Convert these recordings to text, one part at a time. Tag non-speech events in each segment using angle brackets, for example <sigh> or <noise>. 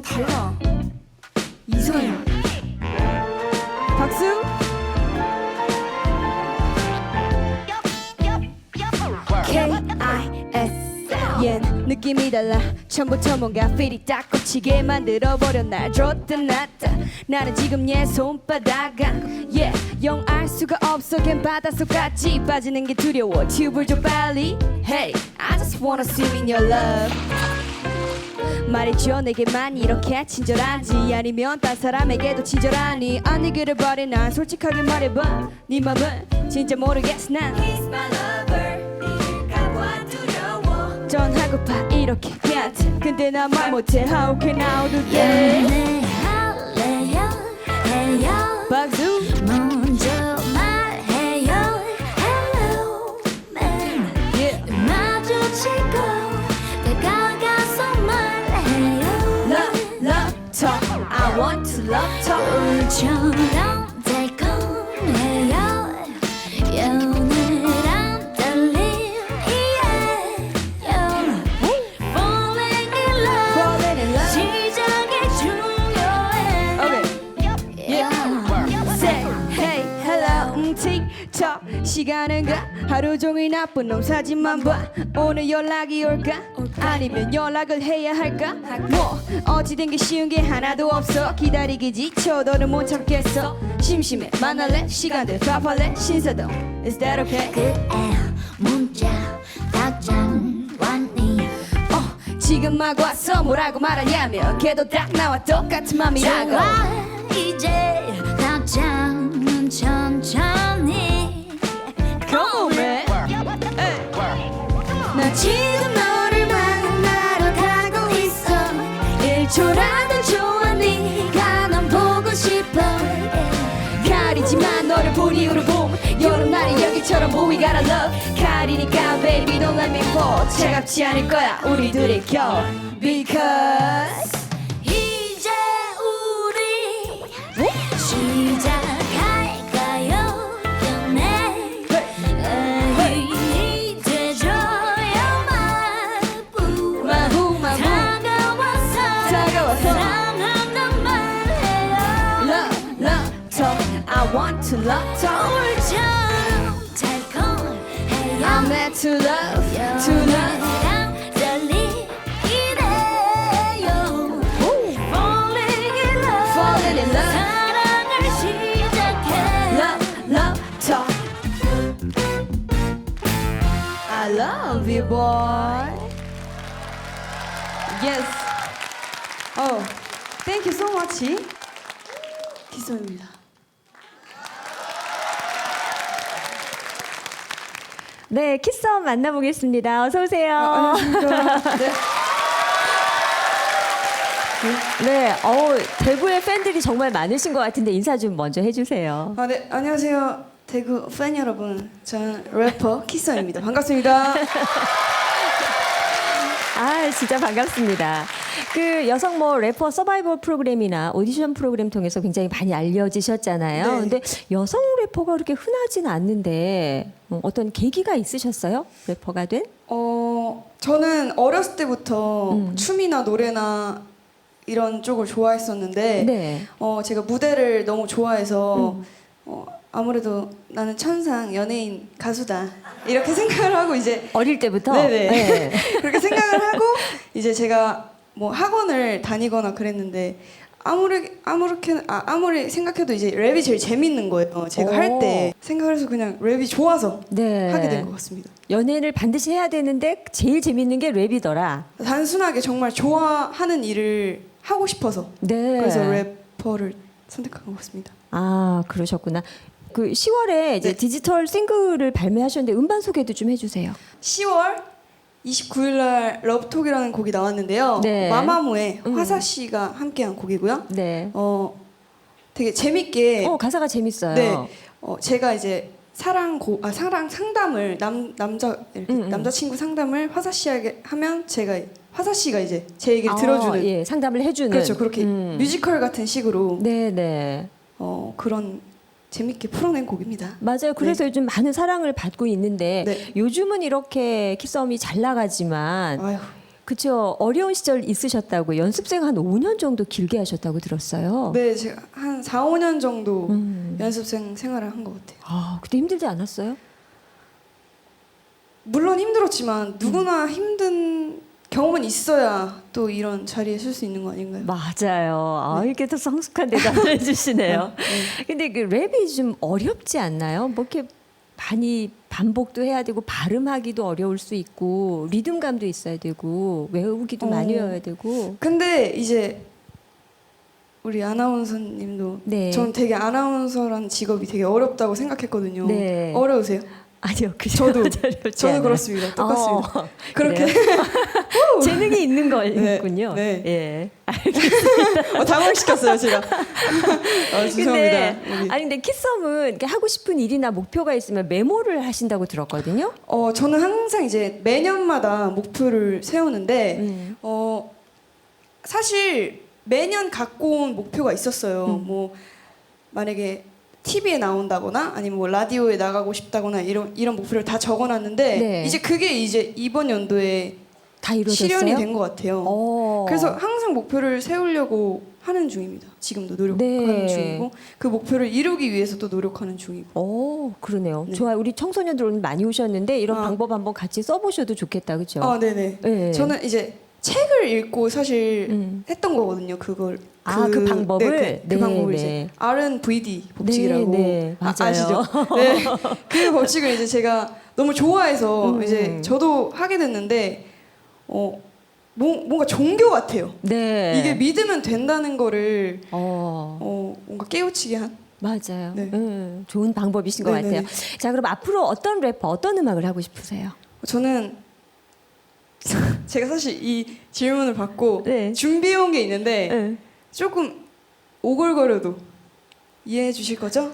뭔가 달라. 이선희. 박수. K.I.S. 얜 느낌이 달라 처음부터 뭔가 필이 딱 꽂히게 만들어버려 날 줬다 놨다 나는 지금 얘 손바닥 안 yeah, 영알 수가 없어 걘 바닷속까지 빠지는 게 두려워 튜브를 줘 빨리 Hey, I just wanna swim in your love 말해줘 내게만 이렇게 친절한지. 아니면 딴 사람에게도 친절하니. 아니기를 바래 난 솔직하게 말해봐. 네 맘은 진짜 모르겠어 난. He's my lover. 일까봐 두려워. 전하고파 이렇게 걔한테 근데 난말 못해. How can I do that? 연애할래요. 해요. 박수 talk 울처럼 달콤해요 연애랑 달린 이에요 Falling in love Falling in love 시작이 중요해 Okay Yeah. Say hey hello 음 틱톡 시간은 가 하루 종일 나쁜 놈 사진만 봐 오늘 연락이 올까 아니면 연락을 해야 할까? 뭐 어찌된 게 쉬운 게 하나도 없어. 기다리기 지쳐 너는 못 참겠어. 심심해. 만날래? 시간들 밥할래? 신사동 Is that okay? 그애 문자 답장 왔니? 어 지금 막 왔어. 뭐라고 말하냐면 걔도 딱 나와 똑같은 맘이라고. 좋아 이제 답장은 천천히 Come on man. 나 지금 gotta love 가리니까 baby don't let me fall 차갑지 않을 거야 우리 둘의 겨울 Because 이제 우리 시작할까요 연애 애인이 돼줘야만 부 마구 마구 다가와서 다가와서 사랑한단 말해요 love love talk I want to love talk to love to love 달리 이래요 Falling in love Falling in love. 사랑을 시작해 love, love, talk. I love you, boy. Yes. Oh, thank you so much. 기소입니다. 네, 키썸 만나보겠습니다. 어서 오세요. 안녕하십니까. <laughs> 네. 네, 어 대구의 팬들이 정말 많으신 것 같은데 인사 좀 먼저 해주세요. 아, 네. 안녕하세요. 대구 팬 여러분. 저는 래퍼 키서입니다. 반갑습니다. <laughs> 아, 진짜 반갑습니다. 그 여성 뭐 래퍼 서바이벌 프로그램이나 오디션 프로그램 통해서 굉장히 많이 알려지셨잖아요. 네. 근데 여성 래퍼가 그렇게 흔하진 않는데 어, 어떤 계기가 있으셨어요? 래퍼가 된? 어, 저는 어렸을 때부터 음. 춤이나 노래나 이런 쪽을 좋아했었는데 네. 어, 제가 무대를 너무 좋아해서 음. 어, 아무래도 나는 천상 연예인 가수다 이렇게 <laughs> 생각을 하고 이제 어릴 때부터? 네네 네. <laughs> 그렇게 생각을 하고 이제 제가 뭐 학원을 다니거나 그랬는데 아무리 아무렇게 아, 아무리 생각해도 이제 랩이 제일 재밌는 거예요. 제가 오. 할때 생각을 해서 그냥 랩이 좋아서 네. 하게 된 것 같습니다. 연애를 반드시 해야 되는데 제일 재밌는 게 랩이더라. 단순하게 정말 좋아하는 일을 하고 싶어서 네. 그래서 래퍼를 선택한 것 같습니다. 아 그러셨구나. 그 10월에 이제 네. 디지털 싱글을 발매하셨는데 음반 소개도 좀 해주세요. 10월 29일 날 러브톡이라는 곡이 나왔는데요. 네. 마마무의 음. 화사 씨가 함께한 곡이고요. 네. 어 되게 재밌게 어 가사가 재밌어요. 네. 어 제가 이제 사랑 고, 아 사랑 상담을 남 남자 이렇게 음, 음. 남자친구 상담을 화사 씨에게 하면 제가 화사 씨가 이제 제 얘기를 아, 들어주는 예, 상담을 해주는. 그렇죠 그렇게 음. 뮤지컬 같은 식으로 네네. 어 그런 재밌게 풀어낸 곡입니다. 맞아요. 그래서 요즘 많은 사랑을 받고 있는데 네. 요즘은 이렇게 키썸이 잘 나가지만 아유 그쵸. 어려운 시절 있으셨다고 연습생 한 5년 정도 길게 하셨다고 들었어요. 네, 제가 한 4, 5년 정도 음. 연습생 생활을 한 것 같아요. 아, 그때 힘들지 않았어요? 물론 힘들었지만 누구나 힘든 경험은 있어야 또 이런 자리에 설 수 있는 거 아닌가요? 맞아요. 아, 이렇게 또 성숙한 대답을 <laughs> 해주시네요. 네. 근데 그 랩이 좀 어렵지 않나요? 뭐 이렇게 많이 반복도 해야 되고 발음하기도 어려울 수 있고 리듬감도 있어야 되고 외우기도 어. 많이 외워야 되고 근데 이제 우리 아나운서님도 네. 전 되게 아나운서란 직업이 되게 어렵다고 생각했거든요. 네. 어려우세요? 아니요, 그 저도 저도. 그렇습니다. 똑같습니다. 어, 그렇게? <laughs> 재능이 있는 거군요. 네. 예. 어, 당황시켰어요 제가. <laughs> 어, 죄송합니다. 근데. 아니 근데 키썸은 하고 싶은 일이나 목표가 있으면 메모를 하신다고 들었거든요. 어, 저는 항상 이제 매년마다 목표를 세우는데 음. 어, 사실 매년 갖고 온 목표가 있었어요. 음. 뭐 만약에 TV에 나온다거나 아니면 뭐 라디오에 나가고 싶다거나 이런 이런 목표를 다 적어놨는데 네. 이제 그게 이제 이번 연도에 다 이루어졌어요. 실현이 된 것 같아요. 어. 그래서 항상 목표를 세우려고 하는 중입니다. 지금도 노력하는 네. 중이고 그 목표를 이루기 위해서 또 노력하는 중이고. 오, 그러네요. 네. 좋아요. 우리 청소년들 오늘 많이 오셨는데 이런 아. 방법 한번 같이 써보셔도 좋겠다, 그렇죠? 아, 네네. 네. 저는 이제 책을 읽고 사실 음. 했던 거거든요. 그걸 아, 그 방법을? 네, 그, 그 네, 방법을 네. 이제 R&VD 법칙이라고 네, 네, 아, 맞아요. 아시죠? <laughs> 네, 그 법칙을 이제 제가 너무 좋아해서 음. 이제 저도 하게 됐는데 어 뭐, 뭔가 종교 같아요. 네. 이게 믿으면 된다는 거를 어, 어 뭔가 깨우치게 한. 맞아요. 네. 음, 좋은 방법이신 것 네, 네, 같아요. 네. 자, 그럼 앞으로 어떤 래퍼, 어떤 음악을 하고 싶으세요? 저는 <laughs> 제가 사실 이 질문을 받고 네. 준비해 온 게 있는데 네. 조금 오글거려도 이해해 주실 거죠?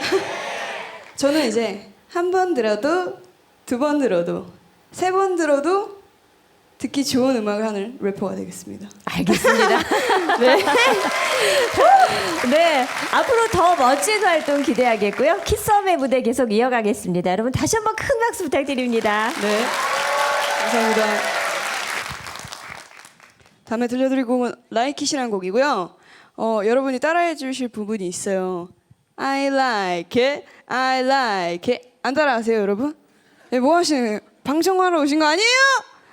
<laughs> 저는 이제 한 번 들어도 두 번 들어도 세 번 들어도 듣기 좋은 음악을 하는 래퍼가 되겠습니다. 알겠습니다. <laughs> 네. 네. 앞으로 더 멋진 활동 기대하겠고요. 키썸의 무대 계속 이어가겠습니다. 여러분 다시 한번 큰 박수 부탁드립니다. 네. 감사합니다. 다음에 들려드릴 곡은 It이라는 곡이고요. 어, 여러분이 따라해 주실 부분이 있어요. I like it, I like it. 안 따라하세요, 여러분? 네, 뭐 하시는? 방청하러 오신 거 아니에요?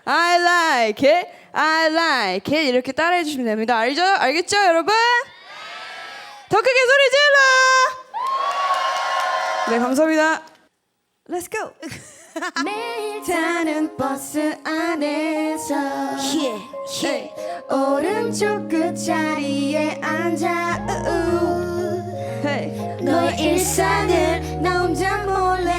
I like it, I like it. 이렇게 따라해 주시면 됩니다. 알죠? 알겠죠, 여러분? 더 크게 소리 질러! 네, 감사합니다. Let's go! <laughs> <laughs> 매일 타는 버스 안에서 yeah, yeah. 오른쪽 끝자리에 앉아. Hey. 너의 일상을 나 혼자 몰래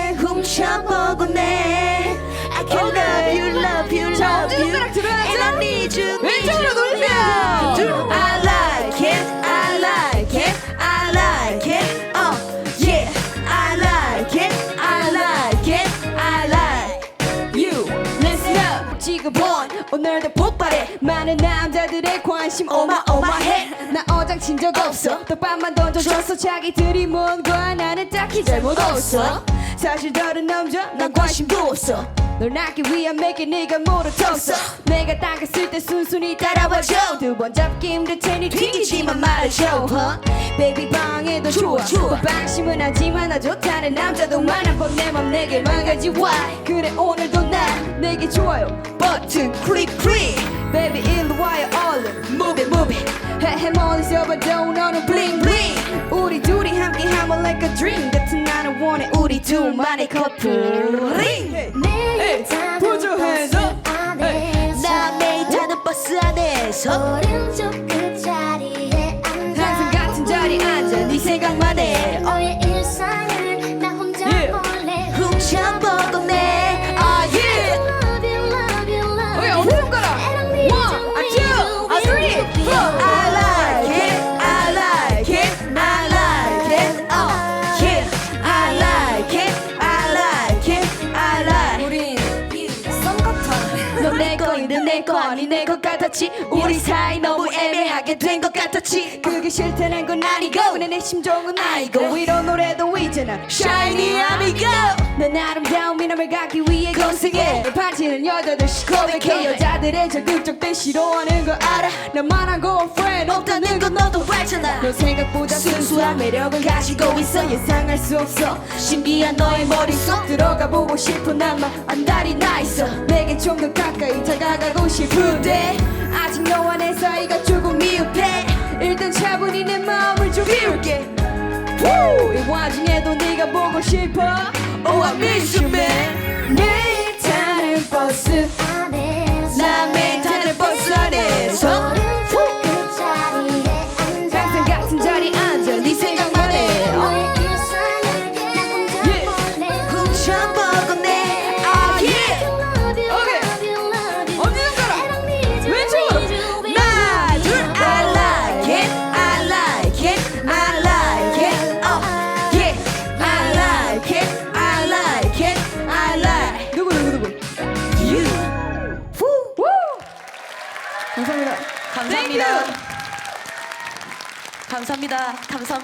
관심 어마어마해. 나 어장 친 적 없어. 떡밥만 던져줬어. 자기들이 뭔 거야 나는 딱히 잘못 없어. 사실 다른 남자 난 관심도 없어. 널 낳기 위한 맥이 네가 물어줬어. 내가 따갔을 때 순순히 따라와줘. 두 번 잡기 힘들 테니 튀기지만 말아줘. huh? 베이비 방해도 좋아 좋아. 방심은 하지만 나 좋다는 남자도 많아. 뻔내맘 내게 망가지. Why? 그래 오늘도 난 내게 좋아요. 버튼 클릭 클릭 봐도 너는 bling bling. 우리 둘이 함께하면 like a dream 같은 나를 원해. 우리 둘만의 커플링 매일 타는. 버스 안에서. 나 매일 타는 버스 안에서. 오른쪽 끝자리에 앉아. 항상 같은 자리에 앉아. 네 생각만 해. 너의 일상을 내 거이든 내거 아닌 내것 같았지. 우리 사이 너무 애매하게 된 것 같았지. 그게 싫다는 건 아니고 내 심정은 아니고 이런 노래도 있잖아. Shiny Amigo. 내 나름다움이나 만남을 갖기 위해 고생해. 파티는 여자들씩 고백해. 여자들의 적극적들 싫어하는 거 알아. 나만한 girlfriend 없다는 너 생각보다 순수한 매력을 가지고 있어. 예상할 수 없어. 신비한 너의 머릿속 들어가 보고 싶은 나만 안달이 나 있어. 내게 좀더 가까이 다가가고 싶은데 아직 너와 내 사이가 조금 미흡해. 일단 차분히 내 마음을 좀 비울게. 이 와중에도 네가 보고 싶어. Oh I miss you man 감사합니다. 감사합니다.